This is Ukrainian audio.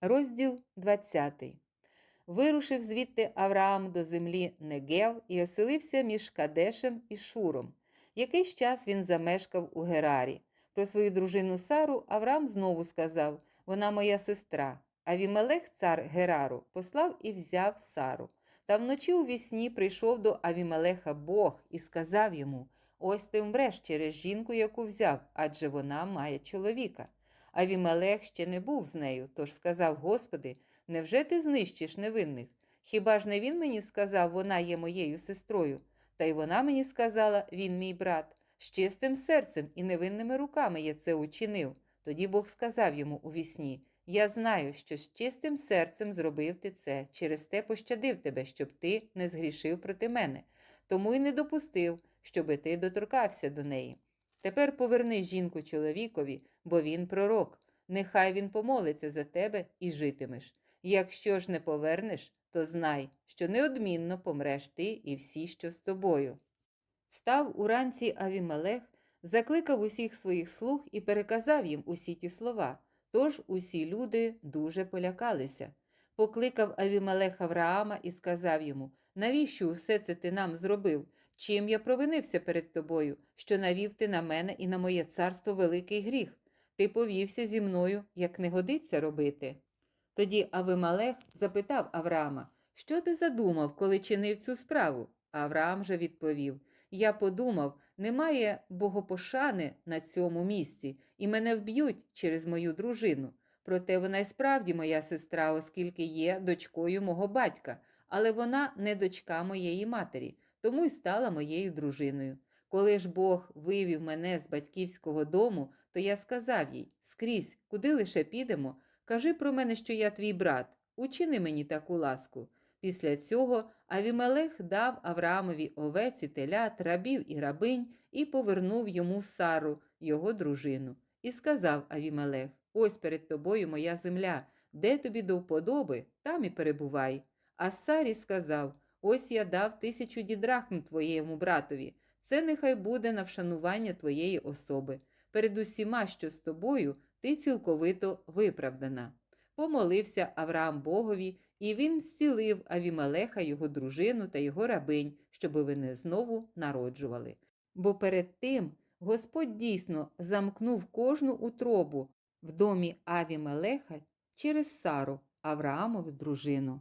Розділ 20. Вирушив звідти Авраам до землі Негев і оселився між Кадешем і Шуром. Якийсь час він замешкав у Герарі. Про свою дружину Сару Авраам знову сказав: Вона моя сестра. Авімелех, цар Герару, послав і взяв Сару. Та вночі у вісні прийшов до Авімелеха Бог і сказав йому: Ось ти вмреш через жінку, яку взяв, адже вона має чоловіка. Авімелех ще не був з нею, тож сказав: Господи, невже ти знищиш невинних? Хіба ж не він мені сказав, вона є моєю сестрою? Та й вона мені сказала, він мій брат. З чистим серцем і невинними руками я це учинив. Тоді Бог сказав йому у вісні: Я знаю, що з чистим серцем зробив ти це, через те пощадив тебе, щоб ти не згрішив проти мене, тому й не допустив, щоби ти доторкався до неї. Тепер поверни жінку чоловікові, бо він пророк. Нехай він помолиться за тебе і житимеш. Якщо ж не повернеш, то знай, що неодмінно помреш ти і всі, що з тобою. Став уранці Авімелех, закликав усіх своїх слуг і переказав їм усі ті слова. Тож усі люди дуже полякалися. Покликав Авімелех Авраама і сказав йому: Навіщо усе це ти нам зробив? Чим я провинився перед тобою, що навів ти на мене і на моє царство великий гріх? Ти повівся зі мною, як не годиться робити. Тоді Авималех запитав Авраама, що ти задумав, коли чинив цю справу? Авраам же відповів: Я подумав, немає богопошани на цьому місці, і мене вб'ють через мою дружину. Проте вона й справді моя сестра, оскільки є дочкою мого батька, але вона не дочка моєї матері, тому й стала моєю дружиною. Коли ж Бог вивів мене з батьківського дому, то я сказав їй скрізь, куди лише підемо, кажи про мене, що я твій брат, учини мені таку ласку. Після цього Авімелех дав Авраамові овець і телят, рабів і рабинь і повернув йому Сару, його дружину. І сказав Авімелех: Ось перед тобою моя земля, де тобі до вподоби, там і перебувай. А Сарі сказав: Ось я дав тисячу дідрахм твоєму братові. Це нехай буде на вшанування твоєї особи. Перед усіма, що з тобою, ти цілковито виправдана. Помолився Авраам Богові, і він зцілив Авімелеха, його дружину та його рабинь, щоби вони знову народжували. Бо перед тим Господь дійсно замкнув кожну утробу в домі Авімелеха через Сару, Авраамову дружину.